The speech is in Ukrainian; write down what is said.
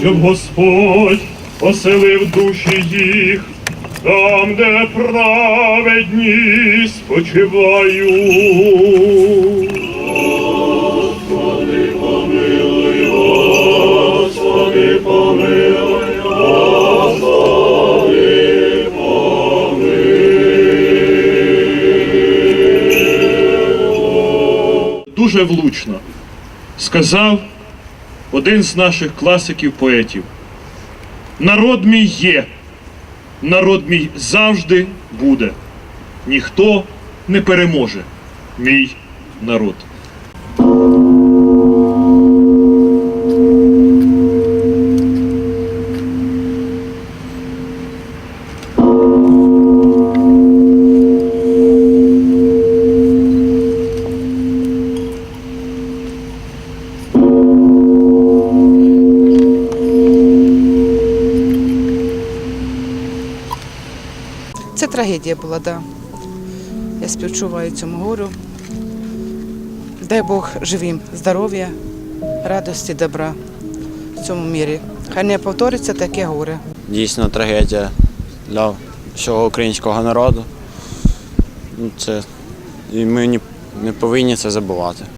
щоб Господь оселив душі їх, там, де праведні спочивають. Господи, помилуй, Господи, помилуй, Дуже влучно сказав один з наших класиків поетів. Народ мій є, народ мій завжди буде. Ніхто не переможе мій народ. Це трагедія була, так. Да. Я співчуваю цьому горю. Дай Бог живим здоров'я, радості, добра в цьому мірі. Хай не повториться таке горе. дійсно трагедія для всього українського народу. Ну, Це, і ми не, не повинні це забувати.